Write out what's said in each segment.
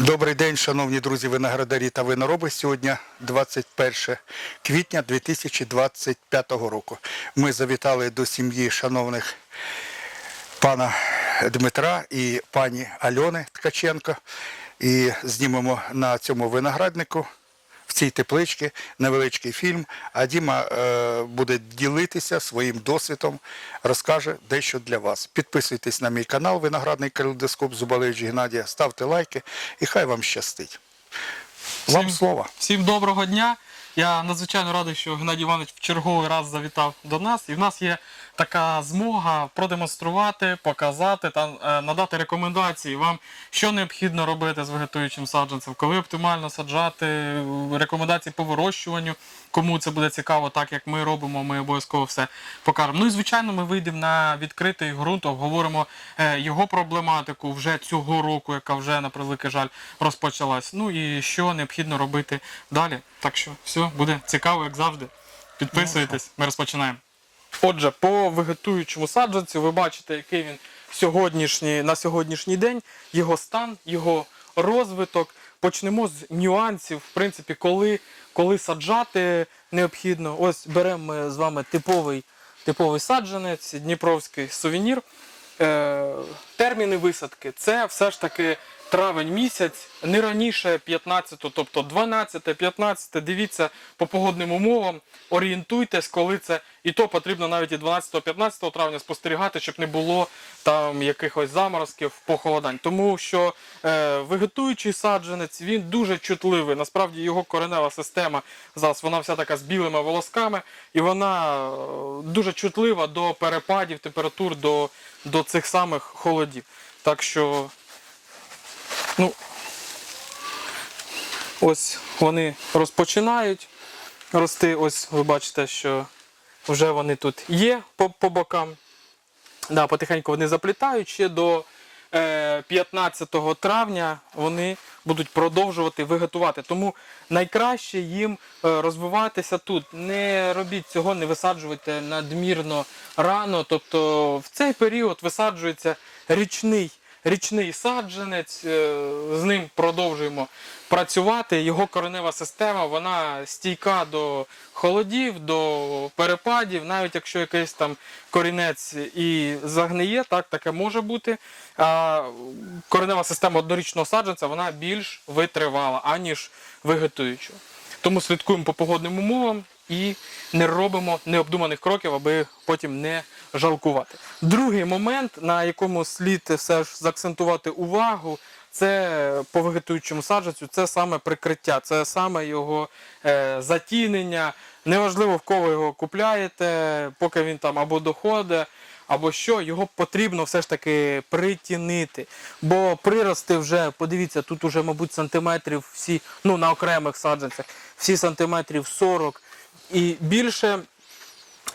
Добрий день, шановні друзі виноградарі та винороби. Сьогодні 21 квітня 2025 року. Ми завітали до сім'ї шановних пана Дмитра і пані Альони Ткаченко. І знімемо на цьому винограднику в цій тепличці невеличкий фільм. А Діма е, буде ділитися своїм досвідом, розкаже дещо для вас. Підписуйтесь на мій канал Виноградний калейдоскоп Зубалевич Геннадія, ставте лайки і хай вам щастить. Вам Всім- слово. Всім доброго дня. Я надзвичайно радий, що Геннадій Іванович в черговий раз завітав до нас. І в нас є така змога продемонструвати, показати та е, надати рекомендації вам, що необхідно робити з вегетуючим саджанцем, коли оптимально саджати, рекомендації по вирощуванню. Кому це буде цікаво, так як ми робимо, ми обов'язково все покажемо. Ну і звичайно, ми вийдемо на відкритий ґрунт, обговоримо е, його проблематику вже цього року, яка вже на превеликий жаль розпочалась. Ну і що необхідно робити далі. Так що все буде цікаво, як завжди. Підписуйтесь, ми розпочинаємо. Отже, по вегетуючому саджанцю ви бачите, який він сьогоднішній, на сьогоднішній день, його стан, його розвиток. Почнемо з нюансів, в принципі, коли, коли саджати необхідно. Ось беремо ми з вами типовий, типовий саджанець, дніпровський сувенір. Е, терміни висадки це все ж таки травень місяць, не раніше 15, тобто 12, 15, дивіться по погодним умовам, орієнтуйтесь, коли це. І то потрібно навіть і 12-15 травня спостерігати, щоб не було там якихось заморозків, похолодань. Тому що е, вегетуючий саджанець він дуже чутливий. Насправді його коренева система зараз вона вся така з білими волосками, і вона е, дуже чутлива до перепадів температур, до, до цих самих холодів. Так що, ну, ось вони розпочинають рости. Ось ви бачите, що вже вони тут є по, по бокам. Да, потихеньку вони заплітають ще до е, 15 травня вони будуть продовжувати вегетувати. Тому найкраще їм е, розвиватися тут. Не робіть цього, не висаджуйте надмірно рано. Тобто в цей період висаджується річний. Річний саджанець, е, з ним продовжуємо працювати. Його коренева система вона стійка до холодів, до перепадів, навіть якщо якийсь там корінець і загниє, так таке може бути. А коренева система однорічного саджанця вона більш витривала, аніж вегетуючого. Тому слідкуємо по погодним умовам і не робимо необдуманих кроків, аби потім не жалкувати. Другий момент, на якому слід все ж заакцентувати увагу, це по вегетуючому саджанцю, це саме прикриття, це саме його е, затінення. Неважливо в кого його купляєте, поки він там або доходить, або що, його потрібно все ж таки притінити. Бо прирости вже, подивіться, тут уже, мабуть, сантиметрів всі, ну на окремих саджанцях, всі сантиметрів 40 і більше.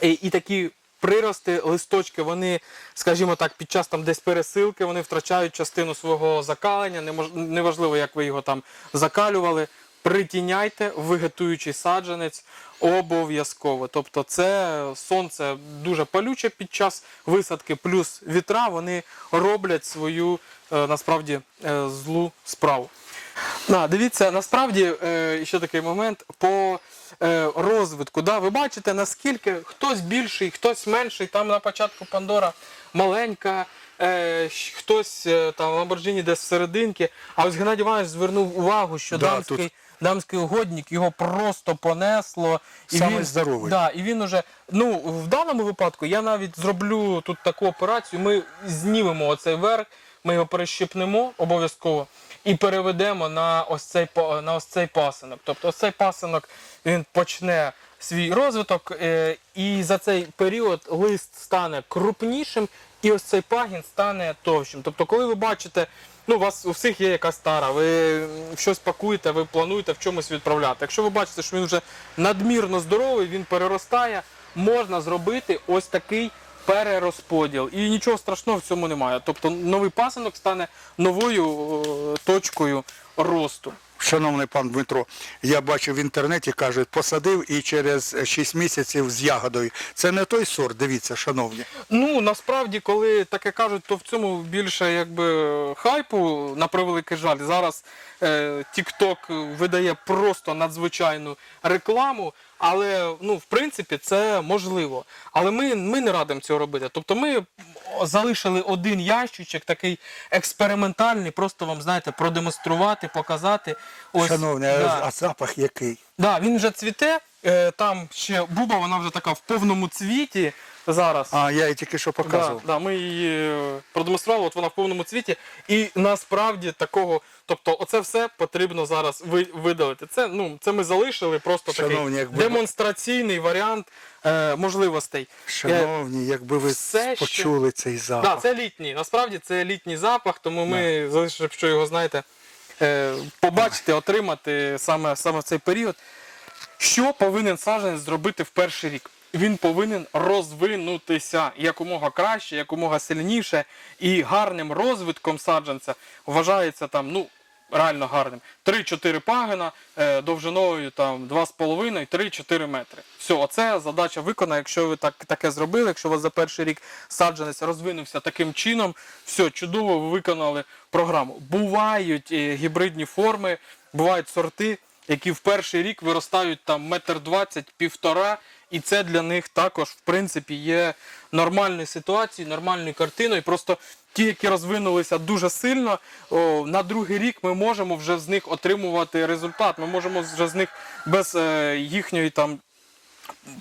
І, і такі прирости, листочки, вони, скажімо так, під час там десь пересилки, вони втрачають частину свого закалення. Неважливо, як ви його там закалювали. Притіняйте вегетуючий саджанець обов'язково. Тобто це сонце дуже палюче під час висадки, плюс вітра, вони роблять свою е, насправді е, злу справу. На, дивіться, насправді е, ще такий момент по е, розвитку. Да, ви бачите, наскільки хтось більший, хтось менший. Там на початку Пандора маленька, е, хтось е, там Lamborghini десь всерединки. А ось Геннадій Іванович звернув увагу, що Да, дамський, тут- дамський угодник його просто понесло. Самий здоровий. Да, і він уже, ну, в даному випадку я навіть зроблю тут таку операцію. Ми знімемо оцей верх, ми його перещипнемо обов'язково і переведемо на ось цей на ось цей пасинок. Тобто ось цей пасинок він почне свій розвиток, е, і за цей період лист стане крупнішим, і ось цей пагін стане товщим. Тобто, коли ви бачите, ну у вас у всіх є якась тара, ви щось пакуєте, ви плануєте в чомусь відправляти. Якщо ви бачите, що він вже надмірно здоровий, він переростає, можна зробити ось такий перерозподіл. І нічого страшного в цьому немає. Тобто новий пасинок стане новою е, точкою росту. Шановний пан Дмитро, я бачив в інтернеті, кажуть, посадив і через 6 місяців з ягодою. Це не той сорт, дивіться, шановні. Ну насправді, коли таке кажуть, то в цьому більше якби хайпу на превеликий жаль. Зараз е, видає просто надзвичайну рекламу. Але ну, в принципі, це можливо. Але ми, ми не радимо цього робити. Тобто ми залишили один ящичок, такий експериментальний, просто вам знаєте, продемонструвати, показати. Ось, Шановний, да. а, запах який? Да, він вже цвіте. Е, там ще буба, вона вже така в повному цвіті зараз. А, я її тільки що показував. да, ми її е, продемонстрували, от вона в повному цвіті. І насправді такого, тобто, оце все потрібно зараз ви- видалити. Це, ну, це ми залишили просто Шановні, такий демонстраційний варіант е, можливостей. Е, Шановні, якби ви все ще- почули цей запах. Да, це літній. Насправді це літній запах, тому ми залишили, що його знаєте, е, побачити, отримати саме, саме в цей період. Що повинен саджанець зробити в перший рік? Він повинен розвинутися якомога краще, якомога сильніше і гарним розвитком саджанця вважається там, ну, реально гарним. 3-4 пагина е, довжиною там 2,5-3-4 метри. Все, оце задача виконана. Якщо ви так, таке зробили, якщо у вас за перший рік саджанець розвинувся таким чином, все, чудово, ви виконали програму. Бувають е, гібридні форми, бувають сорти, які в перший рік виростають там метр двадцять, півтора, і це для них також, в принципі, є нормальною ситуацією, нормальною картиною. Просто ті, які розвинулися дуже сильно, о, на другий рік ми можемо вже з них отримувати результат. Ми можемо вже з них без е, їхньої там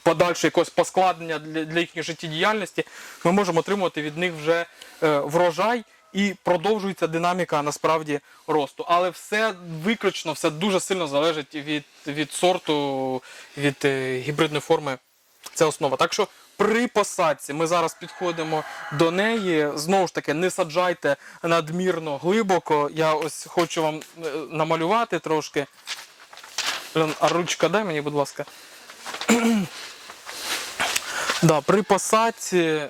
подальше якогось поскладнення для, для їхньої життєдіяльності, ми можемо отримувати від них вже е, врожай і продовжується динаміка насправді росту. Але все виключно, все дуже сильно залежить від, від сорту, від е, гібридної форми. Це основа. Так що при посадці ми зараз підходимо до неї. Знову ж таки, не саджайте надмірно глибоко. Я ось хочу вам е, намалювати трошки. А ручка дай мені, будь ласка. Да, при посадці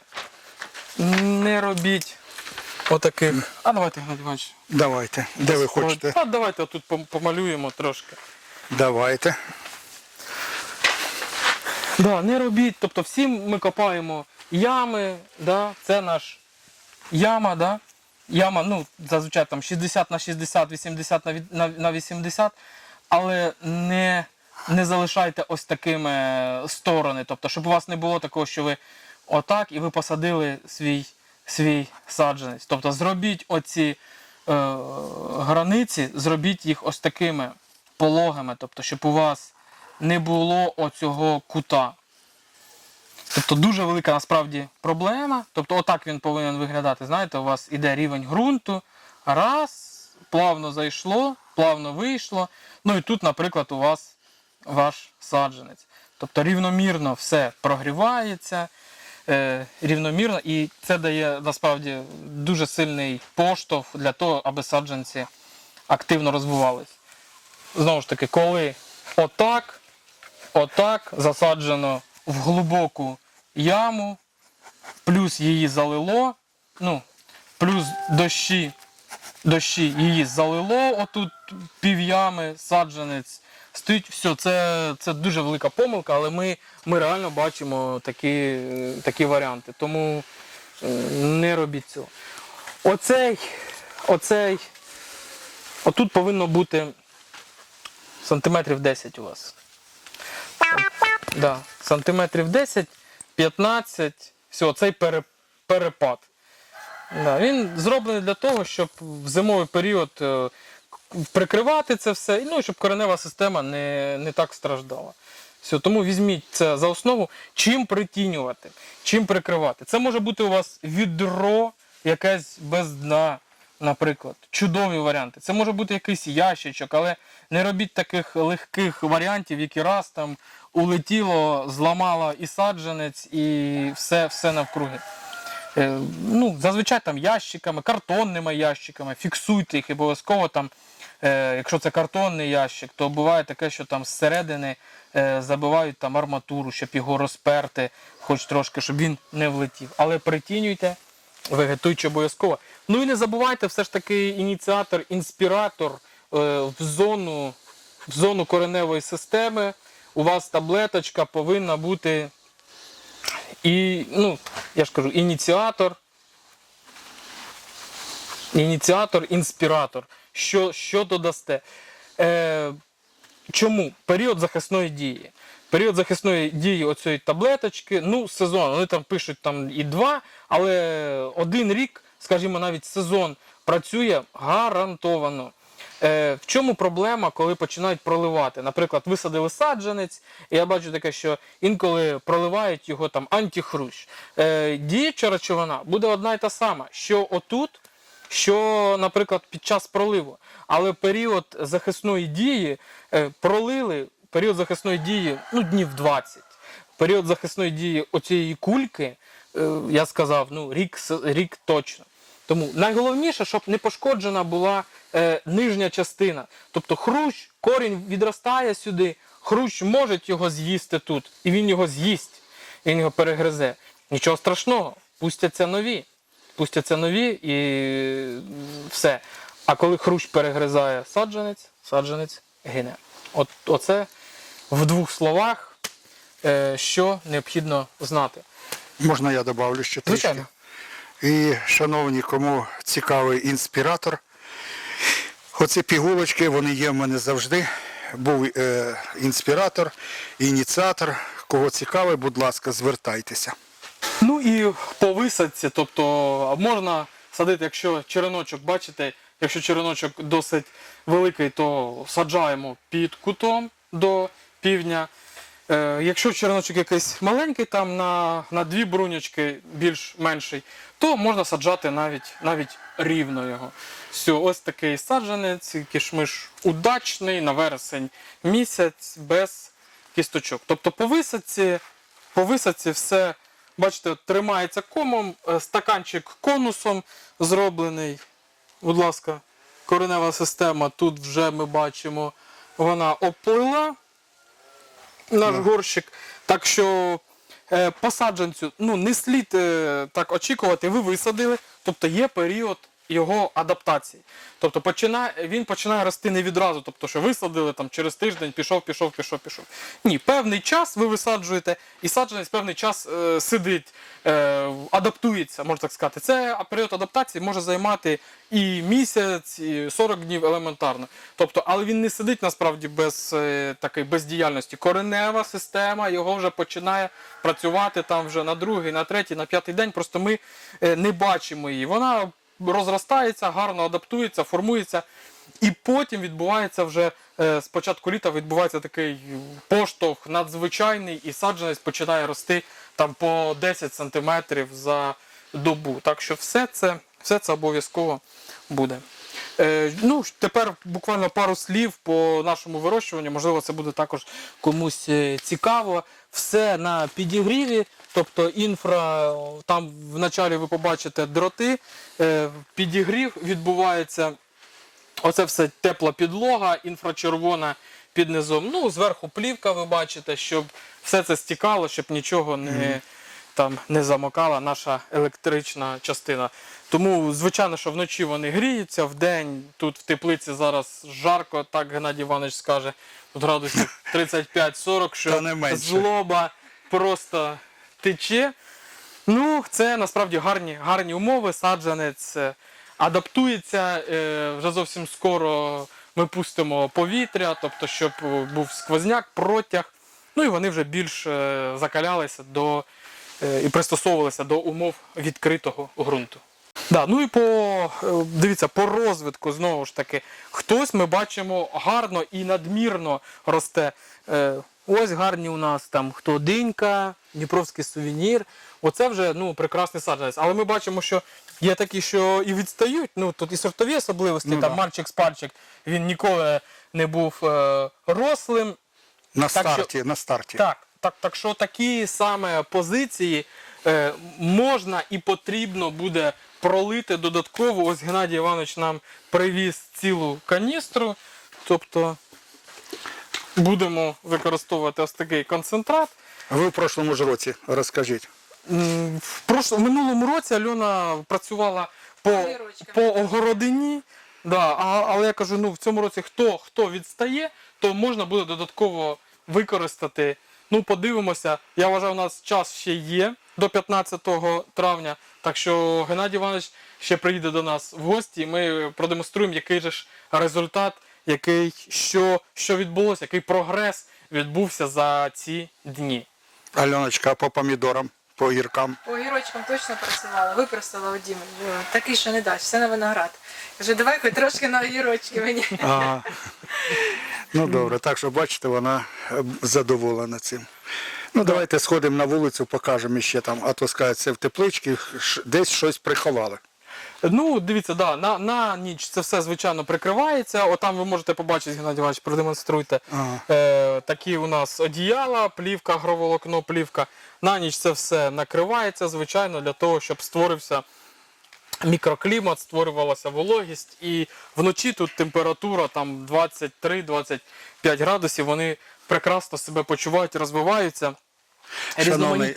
не робіть отаких. А давайте, Геннадій Іванович. Давайте, де ви хочете? А давайте тут пом- помалюємо трошки. Давайте. Да, не робіть. Тобто всі ми копаємо ями, да, це наш яма, да. Яма, ну, зазвичай там 60 на 60, 80 на від- на, на 80, але не, не залишайте ось такими е, сторони. Тобто, щоб у вас не було такого, що ви отак і ви посадили свій, свій саджанець. Тобто зробіть оці е, границі, зробіть їх ось такими пологами, тобто, щоб у вас не було оцього кута. Тобто дуже велика насправді проблема. Тобто, отак він повинен виглядати. Знаєте, у вас іде рівень ґрунту, раз, плавно зайшло, плавно вийшло. Ну і тут, наприклад, у вас ваш саджанець. Тобто рівномірно все прогрівається, рівномірно, і це дає насправді дуже сильний поштовх для того, аби саджанці активно розвивались. Знову ж таки, коли отак, отак засаджено в глибоку яму, плюс її залило, ну, плюс дощі, дощі її залило, отут півями, саджанець. Стоїть все, це, це дуже велика помилка, але ми, ми реально бачимо такі, такі варіанти. Тому е, не робіть цього. Оцей, оцей, отут повинно бути сантиметрів 10 у вас. Да, сантиметрів 10, 15, все, цей пере, перепад. Да, він зроблений для того, щоб в зимовий період е, прикривати це все, ну, щоб коренева система не, не так страждала. Все, тому візьміть це за основу. Чим притінювати, чим прикривати. Це може бути у вас відро якесь без дна, наприклад. Чудові варіанти. Це може бути якийсь ящичок, але не робіть таких легких варіантів, які раз там улетіло, зламало і саджанець, і все, все навкруги. Е, ну, зазвичай там ящиками, картонними ящиками, фіксуйте їх обов'язково там. Е, якщо це картонний ящик, то буває таке, що там зсередини е, забивають там арматуру, щоб його розперти, хоч трошки, щоб він не влетів. Але притінюйте, вегетуючи обов'язково. Ну і не забувайте все ж таки ініціатор, інспіратор в зону, в зону кореневої системи у вас таблеточка повинна бути і, ну, я ж кажу, ініціатор. Ініціатор, інспіратор. Що, що додасте? Е, чому? Період захисної дії. Період захисної дії оцієї таблеточки, ну, сезон, вони там пишуть там і два, але один рік, скажімо, навіть сезон працює гарантовано. Е, в чому проблема, коли починають проливати? Наприклад, висадили саджанець, і я бачу таке, що інколи проливають його там антихрущ. Е, діюча речовина буде одна і та сама, що отут, що, наприклад, під час проливу. Але період захисної дії е, пролили, період захисної дії ну, днів 20. Період захисної дії оцієї кульки, е, я сказав, ну, рік, рік точно. Тому найголовніше, щоб не пошкоджена була е, нижня частина. Тобто хрущ, корінь відростає сюди, хрущ може його з'їсти тут, і він його з'їсть, він його перегризе. Нічого страшного, пустяться нові. Пустяться нові і все. А коли хрущ перегризає саджанець, саджанець гине. От, оце в двох словах, е, що необхідно знати. Можна я добавлю ще трішки? Звичайно. І, шановні, кому цікавий інспіратор, оці пігулочки, вони є в мене завжди. Був е, інспіратор, ініціатор. Кого цікавий, будь ласка, звертайтеся. Ну і по висадці, тобто можна садити, якщо череночок, бачите, якщо череночок досить великий, то саджаємо під кутом до півдня. Е, якщо череночок якийсь маленький, там на, на дві брунячки більш менший, то можна саджати навіть, навіть рівно його. Все, ось такий саджанець, кишмиш удачний на вересень місяць без кісточок. Тобто по висадці, по висадці все, бачите, тримається комом, е, стаканчик конусом зроблений. Будь ласка, коренева система. Тут вже ми бачимо, вона оплила наш горщик. Так що е, посадженцю ну, не слід е, так очікувати, ви висадили, тобто є період його адаптації. Тобто починає, він починає рости не відразу, тобто, що висадили там через тиждень, пішов, пішов, пішов, пішов. Ні, певний час ви висаджуєте, і саджанець певний час е, сидить, е, адаптується, можна так сказати. Це період адаптації може займати і місяць, і 40 днів елементарно. Тобто, але він не сидить насправді без е, такої бездіяльності. Коренева система його вже починає працювати там вже на другий, на третій, на п'ятий день. Просто ми е, не бачимо її. Вона розростається, гарно адаптується, формується. І потім відбувається вже е, з початку літа відбувається такий поштовх надзвичайний, і саджанець починає рости там по 10 сантиметрів за добу. Так що все це, все це обов'язково буде. Е, ну, тепер буквально пару слів по нашому вирощуванню. Можливо, це буде також комусь е, цікаво. Все на підігріві, тобто інфра, там в началі ви побачите дроти, е, підігрів відбувається. Оце все тепла підлога, інфрачервона під низом. Ну, зверху плівка, ви бачите, щоб все це стікало, щоб нічого не, там, не замокала наша електрична частина. Тому, звичайно, що вночі вони гріються, вдень тут в теплиці зараз жарко, так Геннадій Іванович скаже, тут градусів 35-40, що злоба просто тече. Ну, це насправді гарні, гарні умови. Саджанець е, адаптується. е, Вже зовсім скоро ми пустимо повітря, тобто, щоб був сквозняк, протяг. Ну і вони вже більш е, закалялися до і пристосовувалися до умов відкритого ґрунту. Да, ну і по е, дивіться, по розвитку знову ж таки, хтось ми бачимо гарно і надмірно росте. Е, ось гарні у нас там хто динька, Дніпровський сувенір. Оце вже ну, прекрасний саджанець. Але ми бачимо, що є такі, що і відстають. Ну тут і сортові особливості, Ну, там да. мальчик спальчик, він ніколи не був е, рослим. На Так що- старті, на старті. Так, так, так що такі саме позиції е, можна і потрібно буде пролити додатково. Ось Геннадій Іванович нам привіз цілу каністру. Тобто будемо використовувати ось такий концентрат. А ви в прошлому ж році розкажіть. В, прошло, в минулому році Альона працювала по, по огородині. Да, а, але я кажу, ну в цьому році хто, хто відстає, то можна буде додатково використати. Ну, подивимося. Я вважаю, у нас час ще є до 15 травня. Так що Геннадій Іванович ще приїде до нас в гості, і ми продемонструємо, який же ж результат, який, що, що відбулося, який прогрес відбувся за ці дні. Альоночка, по помідорам, по гіркам. По огірочкам точно працювала, використала у Діми. Такий, що не дасть, все на виноград. Каже, давай хоч трошки на огірочки мені. Ага. Ну добре, так що бачите, вона е, задоволена цим. Ну давайте сходимо на вулицю, покажемо ще там, а то скажуть, це в тепличці, десь щось приховали. Ну, дивіться, да, на, на ніч це все звичайно прикривається. Отам ви можете побачити, Геннадій Іванович, продемонструйте. Ага. Е, такі у нас одіяла, плівка, агроволокно, плівка. На ніч це все накривається, звичайно, для того, щоб створився мікроклімат, створювалася вологість. І вночі тут температура там 23-25 градусів. Вони прекрасно себе почувають, розвиваються. Шановний,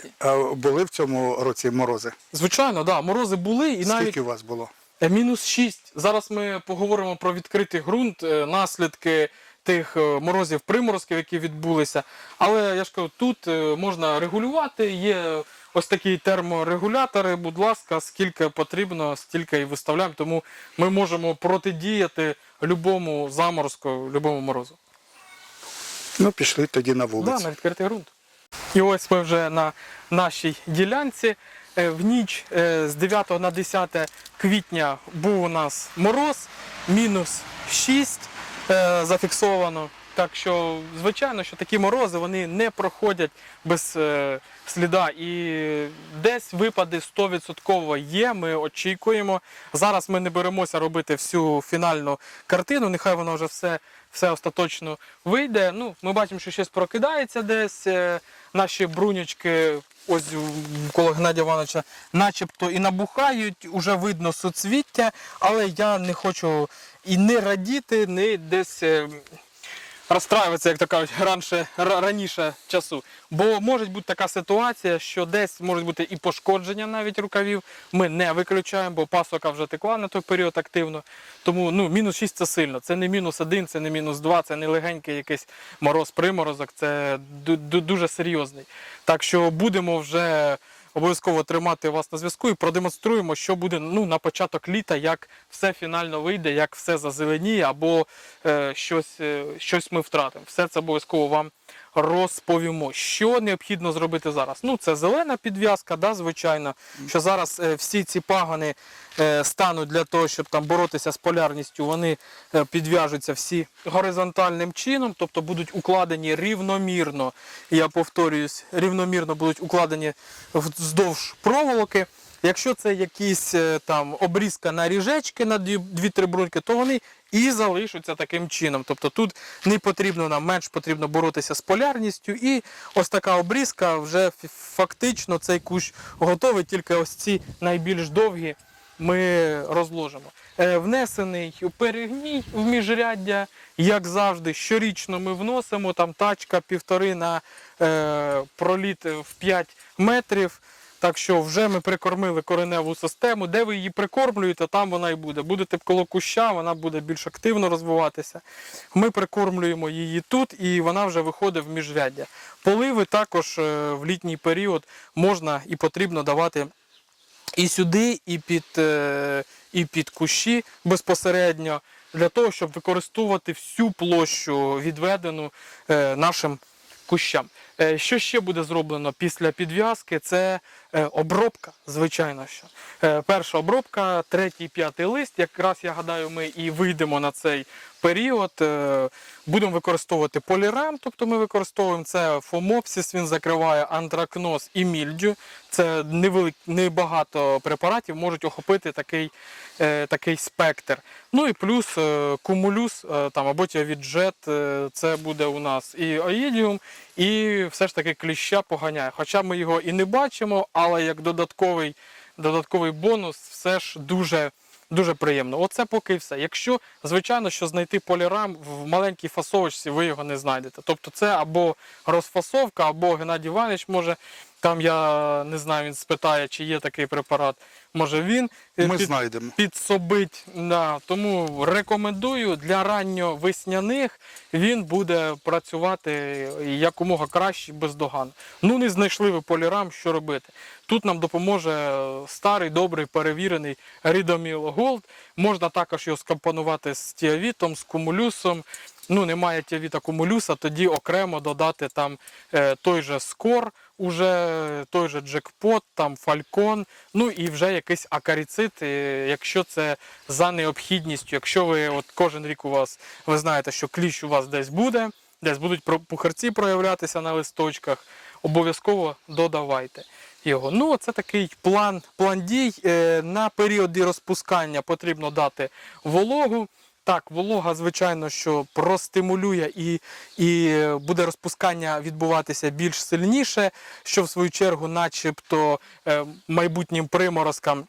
були в цьому році морози? Звичайно, да, морози були і навіть Скільки у вас було? Е, Мінус 6. Зараз ми поговоримо про відкритий ґрунт, е, наслідки тих е, морозів приморозків, які відбулися. Але я ж кажу, тут можна регулювати. Є ось такі терморегулятори. Будь ласка, скільки потрібно, стільки і виставляємо. Тому ми можемо протидіяти любому заморозку, любому морозу. Ну, пішли тоді на Да, вулицю. на відкритий ґрунт. І ось ми вже на нашій ділянці. Е, В ніч е, з 9 на 10 квітня був у нас мороз, мінус 6 е, зафіксовано. Так що, звичайно, що такі морози вони не проходять без е, сліда. І десь випади 100% є. Ми очікуємо. Зараз ми не беремося робити всю фінальну картину. Нехай воно вже все, все остаточно вийде. Ну, ми бачимо, що щось прокидається десь. е, Наші брунючки, ось коло Геннадія Івановича, начебто і набухають, уже видно суцвіття, але я не хочу і не радіти, не десь. е, розстраюватися, як то кажуть, раніше, раніше часу. Бо може бути така ситуація, що десь можуть бути і пошкодження навіть рукавів. Ми не виключаємо, бо пасока вже текла на той період активно. Тому ну, мінус 6 це сильно. Це не мінус 1, це не мінус 2, це не легенький якийсь мороз-приморозок, це ду- ду- дуже серйозний. Так що будемо вже обов'язково тримати вас на зв'язку і продемонструємо, що буде ну, на початок літа, як все фінально вийде, як все зазеленіє, або е, щось, е, щось ми втратимо. Все це обов'язково вам розповімо. Що необхідно зробити зараз? Ну, це зелена підв'язка, да, звичайно. Що зараз е, всі ці пагани е, стануть для того, щоб там боротися з полярністю, вони е, підв'яжуться всі горизонтальним чином, тобто будуть укладені рівномірно. Я повторююсь, рівномірно будуть укладені вздовж проволоки. Якщо це якісь там обрізка на ріжечки на дві- дві-три бруньки, то вони і залишаться таким чином. Тобто тут не потрібно нам менш потрібно боротися з полярністю. І ось така обрізка вже фактично цей кущ готовий, тільки ось ці найбільш довгі ми розложимо. Е, Внесений перегній в міжряддя, як завжди, щорічно ми вносимо там тачка півтори на е, проліт в 5 метрів. Так що вже ми прикормили кореневу систему. Де ви її прикормлюєте, там вона і буде. Будете коло куща, вона буде більш активно розвиватися. Ми прикормлюємо її тут, і вона вже виходить в міжряддя. Поливи також е, в літній період можна і потрібно давати і сюди, і під, е, і під кущі безпосередньо, для того, щоб використовувати всю площу відведену е, нашим кущам. Е, Що ще буде зроблено після підв'язки? Це е, обробка, звичайно. що. Е, Перша обробка, третій, п'ятий лист. Якраз я гадаю, ми і вийдемо на цей період. Будемо використовувати полірам, тобто ми використовуємо це фомопсіс, він закриває антракноз і мільдю. Це невелик, небагато препаратів можуть охопити такий, такий спектр. Ну і плюс кумулюс там, або тіавіджет, це буде у нас і оїдіум, і все ж таки кліща поганяє. Хоча ми його і не бачимо, але як додатковий, додатковий бонус все ж дуже. Дуже приємно. Оце поки все. Якщо, звичайно, що знайти полірам в маленькій фасовочці, ви його не знайдете. Тобто це або розфасовка, або Геннадій Іванович може Там я не знаю, він спитає, чи є такий препарат. Може він е, Ми під- знайдемо. підсобить. Да. Тому рекомендую для ранньовесняних він буде працювати якомога краще бездоганно. Ну не знайшли ви полірам, що робити. Тут нам допоможе старий, добрий, перевірений Рідоміл Голд. Можна також його скомпонувати з тіавітом, з кумулюсом. Ну, немає тіавіта кумулюса, тоді окремо додати там е, той же скор, уже той же джекпот, там фалькон, ну і вже якийсь акаріцит, якщо це за необхідністю, якщо ви от кожен рік у вас ви знаєте, що кліщ у вас десь буде, десь будуть пухарці проявлятися на листочках, обов'язково додавайте його. Ну, це такий план, план дій. Е, На періоді розпускання потрібно дати вологу. Так, волога, звичайно, що простимулює і, і буде розпускання відбуватися більш сильніше, що в свою чергу, начебто, е, майбутнім приморозкам.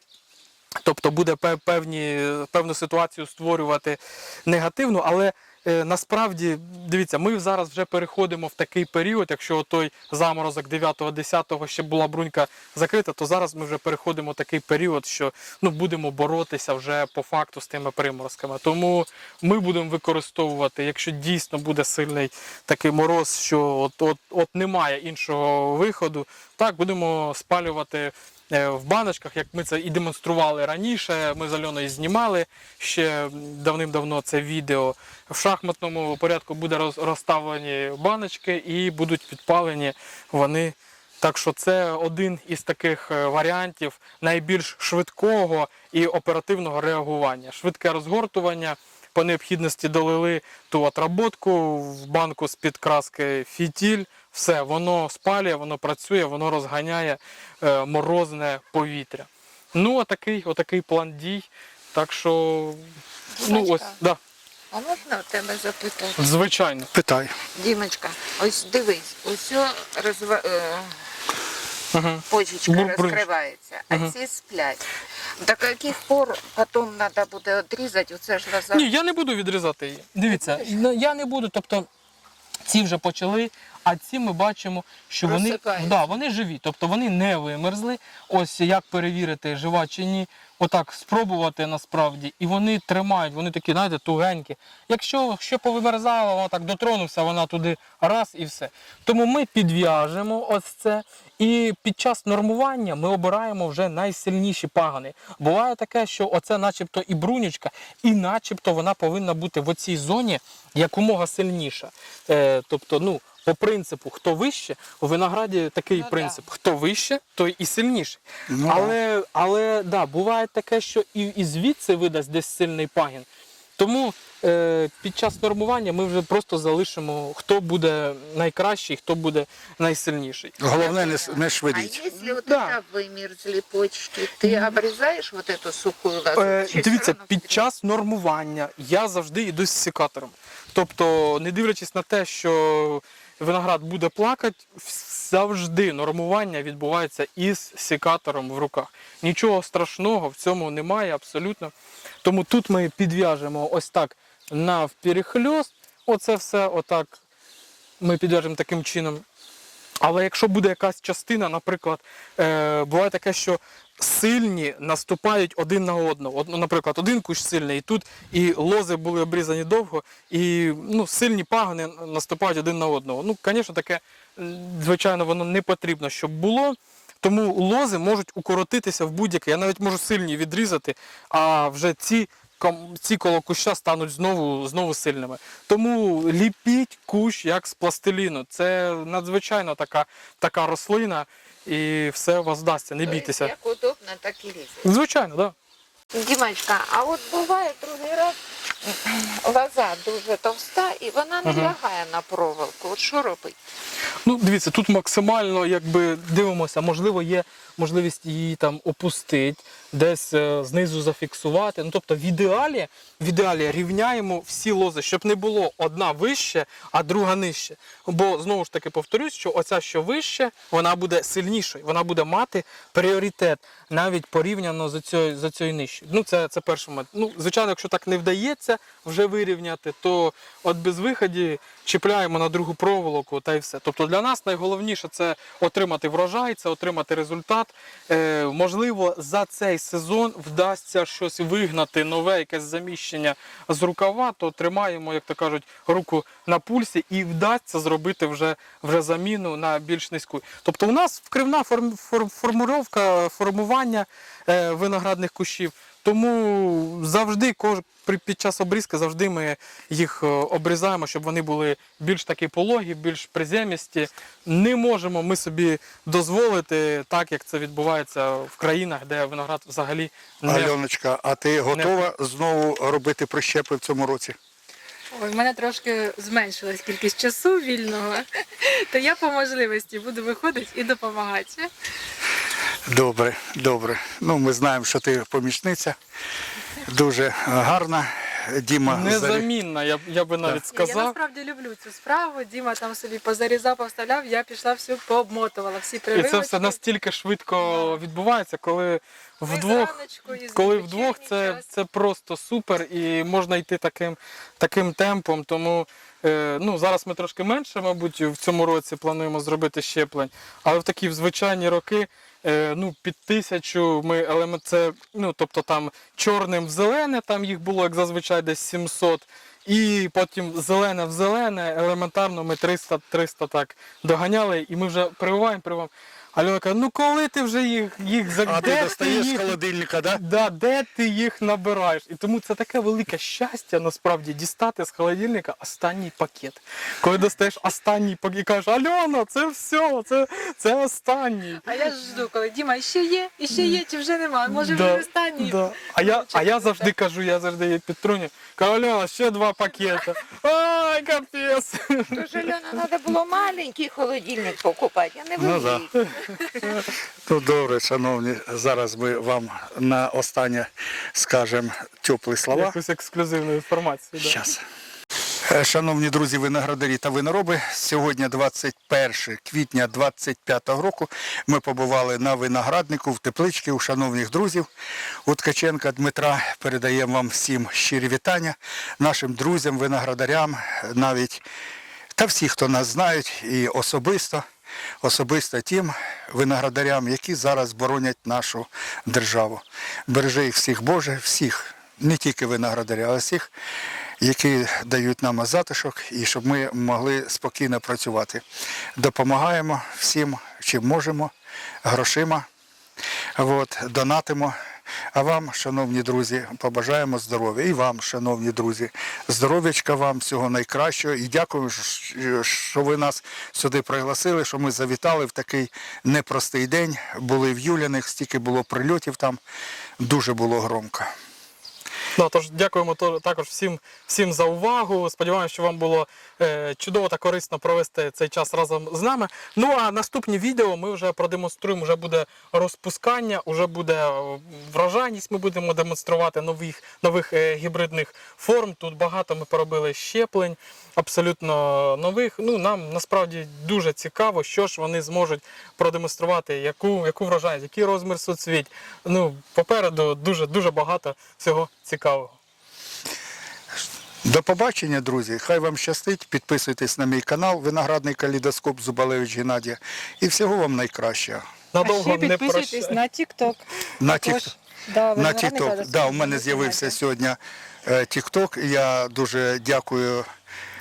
Тобто буде певні, певну ситуацію створювати негативну, але е, насправді дивіться, ми зараз вже переходимо в такий період. Якщо той заморозок 9-10 ще була брунька закрита, то зараз ми вже переходимо в такий період, що ну будемо боротися вже по факту з тими приморозками. Тому ми будемо використовувати, якщо дійсно буде сильний такий мороз, що от, от, от немає іншого виходу, так будемо спалювати е, в баночках, як ми це і демонстрували раніше. Ми з Альоною знімали ще давним-давно це відео. В шахматному порядку буде роз- розставлені баночки і будуть підпалені вони. Так що це один із таких е, варіантів найбільш швидкого і оперативного реагування. Швидке розгортування. По необхідності долили ту отработку в банку з підкраски фітіль. Все, воно спалює, воно працює, воно розганяє е, морозне повітря. Ну, отакий, отакий план дій. Так що, ну ось, Дімочка. да, А можна у тебе запитати? звичайно. Питай. Дімочка, ось дивись, усе розва... е, Угу. почечка Бур- бур- розкривається, а Мгм. ці сплять. До яких пор потім треба буде відрізати, оце ж роза... Ні, я не буду відрізати її. Дивіться, ну, я не буду. Тобто ці вже почали, а ці ми бачимо, що вони, да, вони живі, тобто вони не вимерзли. Ось як перевірити, жива чи ні. Отак спробувати насправді. І вони тримають, вони такі, знаєте, тугенькі. Якщо ще повимерзало, воно так дотронувся, вона туди раз і все. Тому ми підв'яжемо ось це. І під час нормування ми обираємо вже найсильніші пагани. Буває таке, що оце начебто і брунючка, і начебто вона повинна бути в оцій зоні якомога сильніша. Е, тобто, ну, по принципу, хто вище, у винограді такий Ну, да. принцип: хто вище, той і сильніший. Ну, але, але да, буває таке, що і, і звідси видасть десь сильний пагін. Тому е, під час нормування ми вже просто залишимо, хто буде найкращий, хто буде найсильніший. Головне не, не А якщо вот Да. вимерзли почки, ти обрізаєш вот эту сухую лозу? Е, дивіться, під час нормування я завжди йду з секатором. Тобто, не дивлячись на те, що виноград буде плакати, завжди нормування відбувається із секатором в руках. Нічого страшного в цьому немає абсолютно. Тому тут ми підв'яжемо ось так навперехльост. Оце все отак ми підв'яжемо таким чином. Але якщо буде якась частина, наприклад, е, буває таке, що сильні наступають один на одного. Ну, наприклад, один кущ сильний, і тут і лози були обрізані довго, і ну, сильні пагони наступають один на одного. Ну, звісно, таке, звичайно, воно не потрібно, щоб було. Тому лози можуть укоротитися в будь-яке. Я навіть можу сильні відрізати, а вже ці, ці коло куща стануть знову, знову сильними. Тому ліпіть кущ як з пластиліну. Це надзвичайно така, така рослина, і все у вас вдасться, не Тобто, бійтеся. Як удобно, так і лізе. Звичайно, так. Да. Дімочка, а от буває другий раз лоза дуже товста і вона не ага. лягає на проволоку. От що робити? Ну, дивіться, тут максимально якби дивимося, можливо, є можливість її там опустити, десь е, знизу зафіксувати. Ну, тобто, в ідеалі, в ідеалі рівняємо всі лози, щоб не було одна вище, а друга нижче. Бо знову ж таки повторюсь, що оця, що вище, вона буде сильнішою, вона буде мати пріоритет навіть порівняно з цією, з цією нижчою. Ну, це, це перший момент. Ну, звичайно, якщо так не вдається. вже вирівняти, то от без виході чіпляємо на другу проволоку та й все. Тобто для нас найголовніше це отримати врожай, це отримати результат. Е, можливо, за цей сезон вдасться щось вигнати, нове якесь заміщення з рукава, то тримаємо, як то кажуть, руку на пульсі і вдасться зробити вже, вже заміну на більш низьку. Тобто у нас вкривна форм, форм, формуровка формування е, виноградних кущів. Тому завжди кож- під час обрізки завжди ми їх е, обрізаємо, щоб вони були більш такі пологі, більш приземісті. Не можемо ми собі дозволити так, як це відбувається в країнах, де виноград взагалі не Альоночка, а ти готова знову робити прищепи в цьому році? Ой, в мене трошки зменшилась кількість часу вільного, то я по можливості буду виходити і допомагати. Добре, добре. Ну, ми знаємо, що ти помічниця. Дуже гарна. Діма незамінна, я, я би навіть Я сказав. насправді люблю цю справу. Діма там собі позарізав, поставляв, я пішла всю пообмотувала, всі І це все настільки швидко відбувається, коли вдвох коли вдвох це, це просто супер і можна йти таким, таким темпом. Тому е, ну, зараз ми трошки менше, мабуть, в цьому році плануємо зробити щеплень. Але в такі звичайні роки ну, під тисячу ми елемент, це, ну, тобто там чорним в зелене, там їх було, як зазвичай, десь 700. І потім зелене в зелене, елементарно ми 300-300 так доганяли, і ми вже прививаємо, прививаємо. Альона каже, ну коли ти вже їх, їх за- А де ти достаєш з їх холодильника, да? Да, де ти їх набираєш? І тому це таке велике щастя насправді дістати з холодильника останній пакет. Коли достаєш останній пакет і кажеш, Альона, це все, це, це останній. А я ж жду, коли Діма ще є, і ще є, чи вже нема. Може Да, вже останній. да. А я, а я завжди кажу, я завжди її підтруню. Кажу, Альона, ще два пакети. Ай, капец. Тож Альона, треба було маленький холодильник покупати, а не Ну, великий. Ну добре, шановні, зараз ми вам на останнє скажемо теплі слова. Якусь ексклюзивну інформацію. Да. Щас. Е, Шановні друзі, виноградарі та винороби, сьогодні 21 квітня 25 року ми побували на винограднику в тепличці у шановних друзів. У Ткаченка Дмитра передаємо вам всім щирі вітання, нашим друзям, виноградарям, навіть та всі, хто нас знають, і особисто, особисто тим виноградарям, які зараз боронять нашу державу. Бережи їх всіх Боже, всіх, не тільки виноградаря, але всіх, які дають нам затишок і щоб ми могли спокійно працювати. Допомагаємо всім, чим можемо, грошима, от, донатимо. А вам, шановні друзі, побажаємо здоров'я. І вам, шановні друзі, здоров'ячка вам, всього найкращого. І дякую, що- ви нас сюди пригласили, що ми завітали в такий непростий день. Були в Юляних, стільки було прильотів там, дуже було громко. Ну, тож дякуємо також всім, всім за увагу. Сподіваємося, що вам було е, чудово та корисно провести цей час разом з нами. Ну а наступні відео ми вже продемонструємо. Вже буде розпускання, вже буде е. Ми будемо демонструвати нових, нових е, гібридних форм. Тут багато ми поробили щеплень, абсолютно нових. Ну нам насправді дуже цікаво, що ж вони зможуть продемонструвати, яку, яку врожайність, який розмір соцвіть. Ну попереду дуже дуже багато всього цікавого. До побачення, друзі. Хай вам щастить. Підписуйтесь на мій канал Виноградний калейдоскоп Зубалевич Геннадія. І всього вам найкращого. Надовго а ще не підписуйтесь прощай. на TikTok. На тік... да, на TikTok. Да, у мене з'явився сьогодні е, TikTok. Я дуже дякую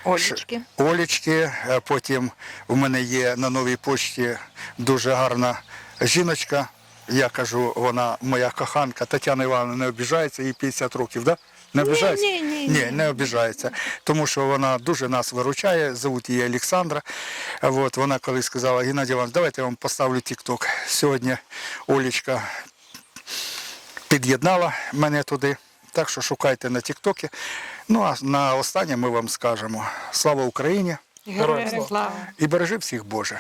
Олечки. Олічки. Е, Потім у мене є на новій почті дуже гарна жіночка. Я кажу, вона моя коханка. Тетяна Івановна не обіжається, їй 50 років, да? Не обіжається? ні, ні, ні, не обіжається. Тому що вона дуже нас виручає, зовуть її Олександра. От, вона колись сказала, Геннадій Іванович, давайте я вам поставлю тік-ток. Сьогодні Олічка під'єднала мене туди. Так що шукайте на Тіктокі. Ну а на останнє ми вам скажемо слава Україні Героям слава. Слава. і бережи всіх Боже.